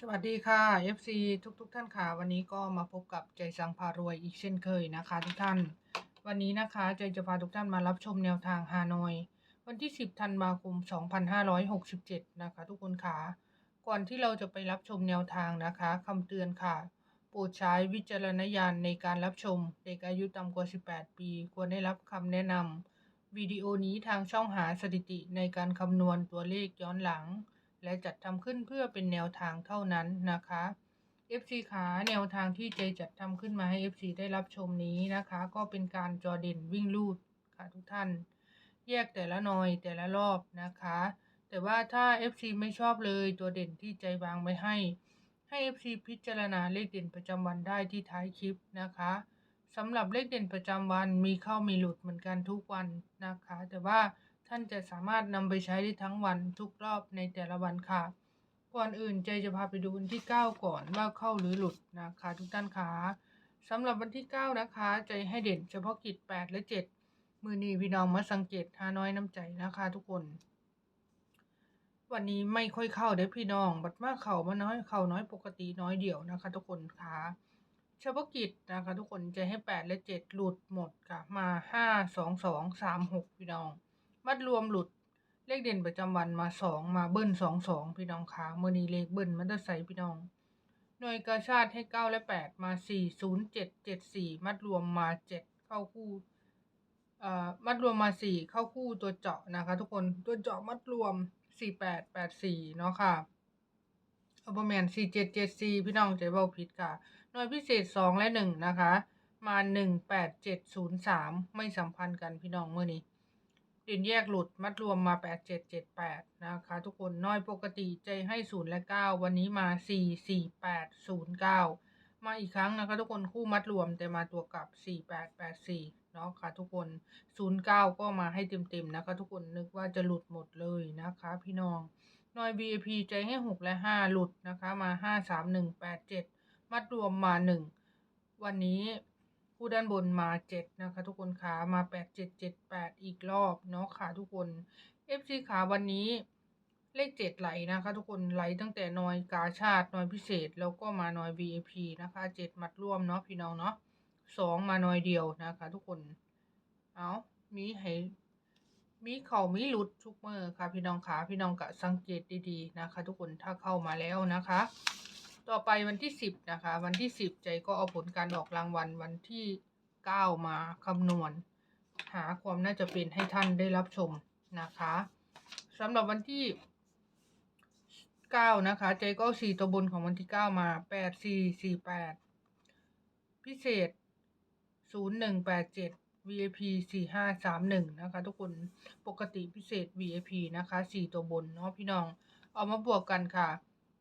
สวัสดีค่ะ FC ทุกๆทท่านค่ะ วันนี้ก็มาพบกับใจสังพารวยอีกเช่นเคยนะคะทุกท่าน วันนี้นะคะใจจะพาทุกท่านมารับชมแนวทางฮานอย วันที่ 10ธันวาคม 2567 นะคะ ทุกคนค่ะ ก่อนที่เราจะไปรับชมแนวทางนะคะคำเตือนค่ะ โปรดใช้วิจารณญาณในการรับชม เด็กอายุต่ำกว่า 18 ปี ควรได้รับคำแนะนำวิดีโอนี้ทางช่องหาสถิติในการคำนวณตัวเลขย้อนหลัง และจัดทำขึ้นเพื่อเป็นแนวทางเท่านั้นนะคะ FC ขาแนวทางที่เจจัดทำขึ้นมาให้ FC ได้รับชมนี้นะคะ ก็เป็นการจอเด่นวิ่งลูดค่ะทุกท่าน แยกแต่ละหน่อยแต่ละรอบนะคะ แต่ว่าถ้า FC ไม่ชอบเลยตัวเด่นที่ใจวางไว้ให้ ให้ FC พิจารณาเลขเด่นประจำวันได้ที่ท้ายคลิปนะคะสำหรับเลขเด่นประจำวันมีเข้ามีหลุดเหมือนกันทุกวันนะคะ แต่ว่า ท่านจะสามารถนำไปใช้ได้ทั้งวันทุกรอบในแต่ละวันค่ะ ก่อนอื่นใจจะพาไปดูวันที่ 9 ก่อนว่าเข้าหรือหลุดนะคะทุกท่านคะสำหรับวันที่ 9 นะคะ ใจให้เด่นเฉพาะกิจ 8 และ 7 มือนีพี่น้องมาสังเกตหาน้อยน้ำใจนะคะทุกคน วันนี้ไม่ค่อยเข้าเด้อพี่น้อง บัดมากเข้ามาน้อยเข้าน้อยปกติน้อยเดียวนะคะ ทุกคนคะเฉพาะกิจนะคะ ทุกคนใจให้ 8 และ 7 หลุดหมดค่ะมา 5 2 2 3 6 พี่น้อง มัดรวมหลุดเลขเด่นประจำวันมา2มาเบิ้ล2 2พี่น้องคะเมื่อนี้เลขเบิ้ลมันจะใส่พี่น้อง หน่วยกาชาติให้9และ8มา4 0 7 7 4มัดรวมมา7เข้าคู่เอ่อมัดรวมมา4เข้าคู่ตัวเจาะนะคะ ทุกคนตัวเจาะมัดรวม4 8 8 4เนาะค่ะอัลเบอร์แมน4 7 7 4พี่น้องใจเบาผิดค่ะ หน่วยพิเศษ2และ1นะคะ มา1 8 7 0 3ไม่สัมพันธ์กันพี่น้องเมื่อนี้ ด่นแยกหลุดมัดรวมมา 8 7 7 8 นะคะ ทุกคนน้อยปกติใจให้0และ 9 วันนี้มา 4 4 8 0 9 มาอีกครั้งนะคะ ทุกคนคู่มัดรวมแต่มาตัวกลับ 4 8 8 4 เนาะค่ะทุกคน 0 9 ก็มาให้เต็มๆนะคะ ทุกคนนึกว่าจะหลุดหมดเลยนะคะ พี่น้องน้อย VIP ใจให้ 6 และ 5 หลุดนะคะมา 5 3 1 8 7 มัดรวมมา 1 วันนี้ ผู้ด้านบนมาเจ็ดนะคะ ทุกคนขามาแปดเจ็ดเจ็ดแปดอีกรอบเนาะค่ะทุกคน FC ขาวันนี้เลขเจ็ดไหลนะคะ ทุกคนไหลตั้งแต่นอยกาชาตินอยพิเศษ แล้วก็มานอย VIP นะคะเจ็ดมัดร่วมเนาะพี่น้องเนาะสองมานอยเดียวนะคะ ทุกคนเอามีให้มีเข่ามีหลุดทุกเมื่อค่ะพี่น้องขาพี่น้องกะสังเกตดีๆนะคะ ทุกคนถ้าเข้ามาแล้วนะคะ ต่อไปวันที่สิบนะคะ วันที่สิบใจก็เอาผลการออกรางวัลวันที่เก้ามาคำนวณ หาความน่าจะเป็นให้ท่านได้รับชมนะคะสำหรับวันที่เก้านะคะใจก็สี่ตัวบนของวันที่เก้ามาแปดสี่สี่แปดพิเศษศูนย์หนึ่งแปดเจ็ด VIP สี่ห้าสามหนึ่งนะคะ ทุกคนปกติพิเศษ VIP นะคะสี่ตัวบนเนาะพี่น้อง เอามาบวกกันค่ะ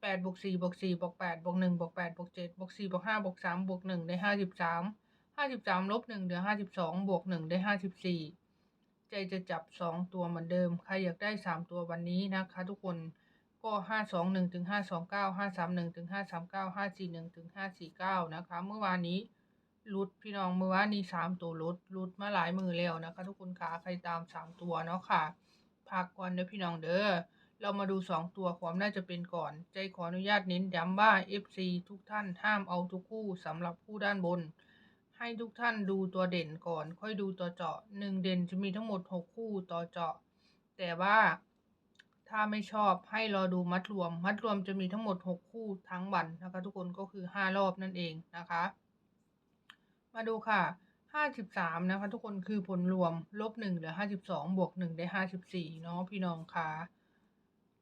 แปดบวกสี่บวกสี่บวกแปดบวกหนึ่งบวกแปดบวกเจ็ดบวกสี่บวกห้าบวกสามบวกหนึ่งได้ห้าสิบสามห้าสิบสามลบหนึ่งเหลือห้าสิบสองบวกหนึ่งได้ห้าสิบสี่ใจจะจับสองตัวเหมือนเดิม ใครอยากได้สามตัววันนี้นะคะทุกคนก็ห้าสองหนึ่งถึงห้าสองเก้าห้าสามหนึ่งถึงห้าสามเก้าห้าสี่หนึ่งถึงห้าสี่เก้านะคะ เมื่อวานนี้รุดพี่น้องเมื่อวานนี้สามตัวรุดรุดมาหลายมือแล้วนะคะ ทุกคนขาใครตามสามตัวเนาะค่ะพักก่อนเด้อพี่น้องเด้อ เรามาดูสองตัวความน่าจะเป็นก่อน ใจขออนุญาตเน้นย้ำว่า FC ทุกท่านห้ามเอาทุกคู่สำหรับคู่ด้านบน ให้ทุกท่านดูตัวเด่นก่อน ค่อยดูตัวเจาะหนึ่งเด่นจะมีทั้งหมด 6 คู่ต่อเจาะ แต่ว่าถ้าไม่ชอบให้รอดูมัดรวม มัดรวมจะมีทั้งหมด 6 คู่ทั้งวันนะคะทุกคนก็คือ 5 รอบนั่นเองนะคะ มาดูค่ะ 53 นะคะ ทุกคนคือผลรวมลบ1เหลือ 52 บวก 1 ได้ 54 เนาะพี่น้องค่ะ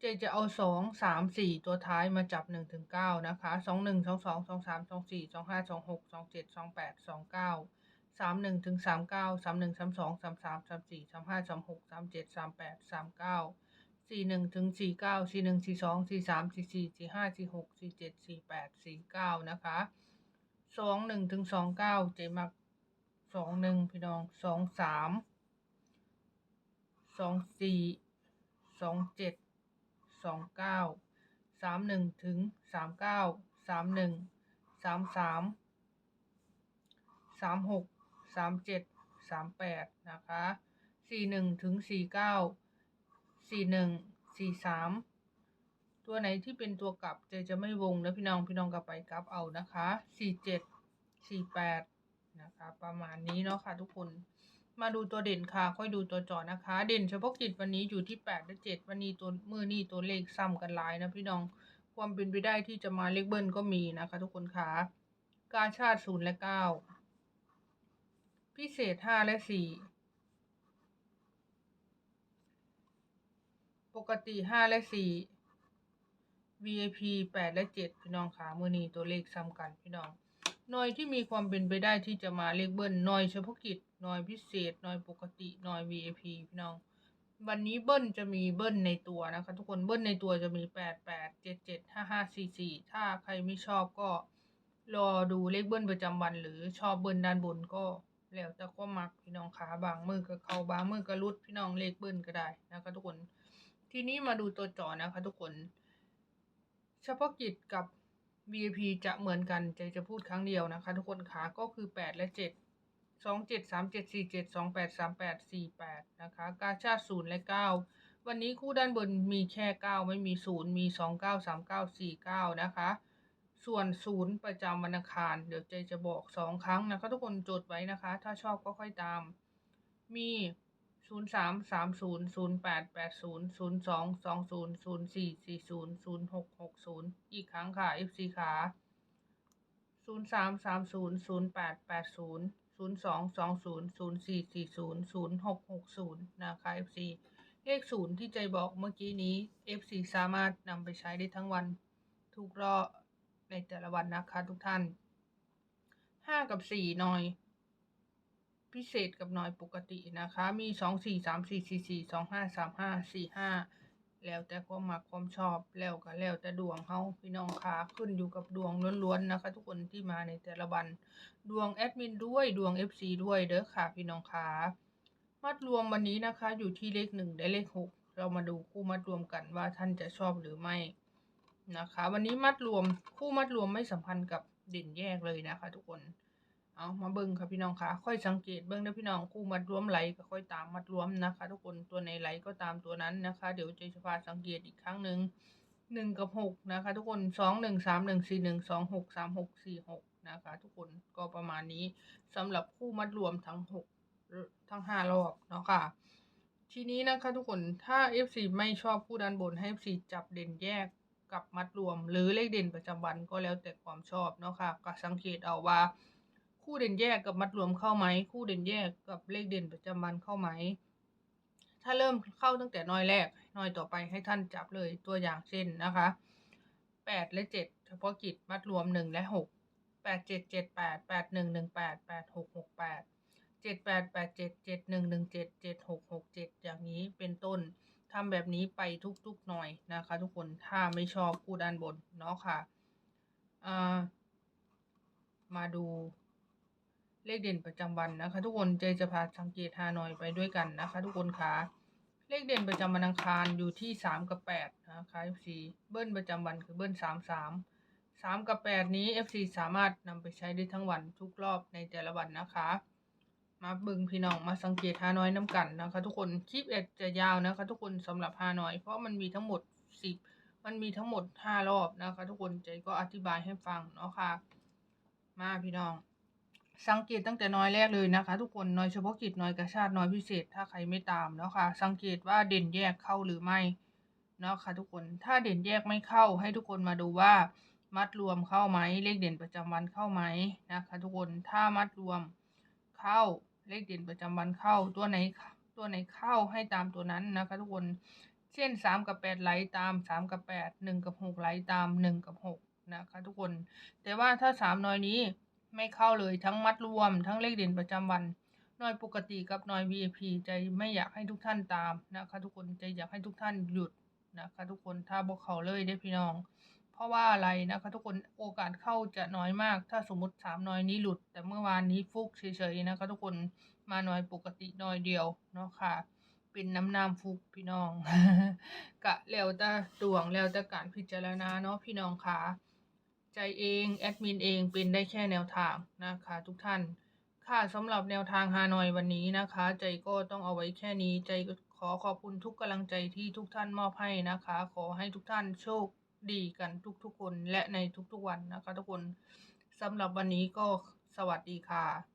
เจจะเอาสองสามสี่ตัวท้ายมาจับหนึ่งถึงเก้านะคะสองหนึ่งสองสองสองสามสองสี่สองห้าสองหกสองเจ็ดสองแปดสองเก้าสามหนึ่งถึงสามเก้าสามหนึ่งสามสองสามสามสามสี่สามห้าสามหกสามเจ็ดสามแปดสามเก้าสี่หนึ่งถึงสี่เก้าสี่หนึ่งสี่สองสี่สามสี่สี่สี่ห้าสี่หกสี่เจ็ดสี่แปดสี่เก้านะคะสองหนึ่งถึงสองเก้าเจมักสองหนึ่งพี่น้องสองสามสองสี่สองเจ็ด สองเก้าสามหนึ่งถึงสามเก้าสามหนึ่งสามสามสามหกสามเจ็ดสามแปดนะคะสี่หนึ่งถึงสี่เก้าสี่หนึ่งสี่สามตัวไหนที่เป็นตัวกลับใจจะไม่วงนะพี่น้องพี่น้องกลับไปกลับเอานะคะสี่เจ็ดสี่แปดนะคะ ประมาณนี้เนาะค่ะทุกคน มาดูตัวเด่นค่ะ ค่อยดูตัวจอนะคะ เด่นเฉพาะกิจวันนี้อยู่ที่แปดและเจ็ดวันนี้ตัวมือนี่ตัวเลขซ้ำกันหลายนะพี่น้อง ความเป็นไปได้ที่จะมาเลขเบิ้ลก็มีนะคะ ทุกคนค่ะ กาชาติศูนย์และเก้า พิเศษห้าและสี่ ปกติห้าและสี่ VIP แปดและเจ็ดพี่น้องค่ะมือนี้ตัวเลขซ้ำกันพี่น้อง หน่อยที่มีความเป็นไปได้ที่จะมาเลขเบิ้ลหน่อยเฉพาะกิจหน่อยพิเศษหน่อยปกติหน่อย VIP พี่น้อง วันนี้เบิ้ลจะมีเบิ้ลในตัวนะคะ ทุกคนเบิ้ลในตัวจะมีแปดแปดเจ็ดเจ็ดห้าห้าสี่สี่ถ้าใครไม่ชอบก็รอดูเลขเบิ้ลประจำวัน หรือชอบเบิ้ลด้านบนก็แล้วแต่ก็มักพี่น้องขาบางมือก็เข้าบางมือก็รุดพี่น้องเลขเบิ้ลก็ได้นะคะ ทุกคนทีนี้มาดูตัวจอนะคะ ทุกคน เฉพาะกิจกับ VIP จะเหมือนกันใจจะพูดครั้งเดียวนะคะ ทุกคนขาก็คือแปดและเจ็ดสองเจ็ดสามเจ็ดสี่เจ็ดสองแปดสามแปดสี่แปดนะคะ กาชาติศูนย์และเก้าวันนี้คู่ด้านบนมีแค่เก้าไม่มีศูนย์มีสองเก้าสามเก้าสี่เก้านะคะ ส่วนศูนย์ประจำวันอังคาร เดี๋ยวเจจะบอกสองครั้งนะคะ ทุกคนจดไว้นะคะ ถ้าชอบก็ค่อยตาม มี ศูนย์สามสามศูนย์ศูนย์แปดแปดศูนย์ศูนย์สองสองศูนย์ศูนย์สี่สี่ศูนย์ศูนย์หกหกศูนย์อีกครั้งค่ะ FC ขาศูนย์สามสามศูนย์ศูนย์แปดแปดศูนย์ศูนย์สองสองศูนย์ศูนย์สี่สี่ศูนย์ศูนย์หกหกศูนย์นะคะ FC เลขศูนย์ที่ใจบอกเมื่อกี้นี้ FC สามารถนำไปใช้ได้ทั้งวัน ทุกรอบในแต่ละวันนะคะทุกท่านห้ากับสี่หน่อย พิเศษกับหน่อยปกตินะคะ มีสองสี่สามสี่สี่สี่สองห้าสามห้าสี่ห้าแล้วแต่ความมักความชอบแล้วก็แล้วแต่ดวงเฮาพี่น้องค่ะขึ้นอยู่กับดวงล้วนๆนะคะ ทุกคนที่มาในแต่ละวันดวงแอดมินด้วยดวง FC ด้วยเด้อค่ะพี่น้องค่ะมัดรวมวันนี้นะคะ อยู่ที่เลขหนึ่งและเลขหกเรามาดูคู่มัดรวมกันว่าท่านจะชอบหรือไม่นะคะ วันนี้มัดรวมคู่มัดรวมไม่สัมพันธ์กับเด่นแยกเลยนะคะ ทุกคน เอามาเบิ่งค่ะพี่น้องค่ะค่อยสังเกตเบิ่งนะพี่น้องคู่มัดรวมไหลก็ค่อยตามมัดรวมนะคะ ทุกคนตัวไหนไหลก็ตามตัวนั้นนะคะ เดี๋ยวจะพาสังเกตอีกครั้งหนึ่งหนึ่งกับหกนะคะ ทุกคนสองหนึ่งสามหนึ่งสี่หนึ่งสองหกสามหกสี่หกนะคะ ทุกคนก็ประมาณนี้สำหรับคู่มัดรวมทั้งหกทั้งห้ารอบเนาะค่ะทีนี้นะคะทุกคนถ้า FC ไม่ชอบคู่ด้านบนให้ FC จับเด่นแยกกับมัดรวม หรือเลขเด่นประจำวันก็แล้วแต่ความชอบเนาะค่ะก็สังเกตเอาว่า คู่เด่นแยกกับมัดรวมเข้าไหม คู่เด่นแยกกับเลขเด่นประจำวันเข้าไหม ถ้าเริ่มเข้าตั้งแต่น้อยแรก น้อยต่อไปให้ท่านจับเลยตัวอย่างเช่นนะคะแปดและเจ็ดเฉพาะกิจมัดรวมหนึ่งและหกแปดเจ็ดเจ็ดแปดแปดหนึ่งหนึ่งแปดแปดหกหกแปดเจ็ดแปดแปดเจ็ดเจ็ดหนึ่งหนึ่งเจ็ดเจ็ดหกหกเจ็ดอย่างนี้เป็นต้นทำแบบนี้ไปทุกๆหน่อยนะคะ ทุกคนถ้าไม่ชอบคู่ด้านบนเนาะค่ะอ่ามาดู เลขเด่นประจำวันนะคะ ทุกคนเจจะพาสังเกตฮานอยไปด้วยกันนะคะ ทุกคนคะเลขเด่นประจำวันอังคารอยู่ที่สามกับแปดนะคะ FC เบิ้ลประจำวันคือเบิ้ลสามสามสามกับแปดนี้ FC สามารถนำไปใช้ได้ทั้งวันทุกรอบในแต่ละวันนะคะ มาบึงพี่น้องมาสังเกตฮานอยน้ำกันนะคะ ทุกคนคลิปเอ็ดจะยาวนะคะ ทุกคนสำหรับฮานอย เพราะมันมีทั้งหมดสิบมันมีทั้งหมดห้ารอบนะคะ ทุกคนใจก็อธิบายให้ฟังเนาะค่ะ มาพี่น้อง สังเกตตั้งแต่น้อยแรกเลยนะคะ ทุกคนน้อยเฉพาะกิจน้อยกระชาติน้อยพิเศษ ถ้าใครไม่ตามเนาะค่ะสังเกตว่าเด่นแยกเข้าหรือไม่เนาะค่ะทุกคนถ้าเด่นแยกไม่เข้า ให้ทุกคนมาดูว่า มัดรวมเข้าไหมเลขเด่นประจำวันเข้าไหมนะคะ ทุกคนถ้ามัดรวมเข้าเลขเด่นประจำวันเข้าตัวไหนตัวไหนเข้าให้ตามตัวนั้นนะคะ ทุกคนเช่นสามกับแปดไหลตามสามกับแปดหนึ่งกับหกไหลตามหนึ่งกับหกนะคะ ทุกคน แต่ว่าถ้าสามน้อยนี้ ไม่เข้าเลยทั้งมัดรวม ทั้งเลขเด่นประจำวันน้อยปกติกับน้อย VIP ใจไม่อยากให้ทุกท่านตามนะคะทุกคนใจอยากให้ทุกท่านหยุดนะคะทุกคนถ้าบอกเขาเลยได้พี่น้อง เพราะว่าอะไรนะคะทุกคนโอกาสเข้าจะน้อยมาก ถ้าสมมติสามน้อยนี้หลุด แต่เมื่อวานนี้ฟุกเฉยๆนะคะทุกคนมาน้อยปกติน้อยเดียวเนาะค่ะเป็นน้ำน้ำฟุกพี่น้อง กะแล้วแต่ดวงแล้วแต่การพิจารณาเนาะพี่น้องค่ะ ใจเองแอดมินเองเป็นได้แค่แนวทางนะคะทุกท่าน ค่ะสำหรับแนวทางฮานอยวันนี้นะคะ ใจก็ต้องเอาไว้แค่นี้ ใจขอขอบคุณทุกกำลังใจที่ทุกท่านมอบให้นะคะ ขอให้ทุกท่านโชคดีกันทุกๆคนและในทุกๆวันนะคะ ทุกคนสำหรับวันนี้ก็สวัสดีค่ะ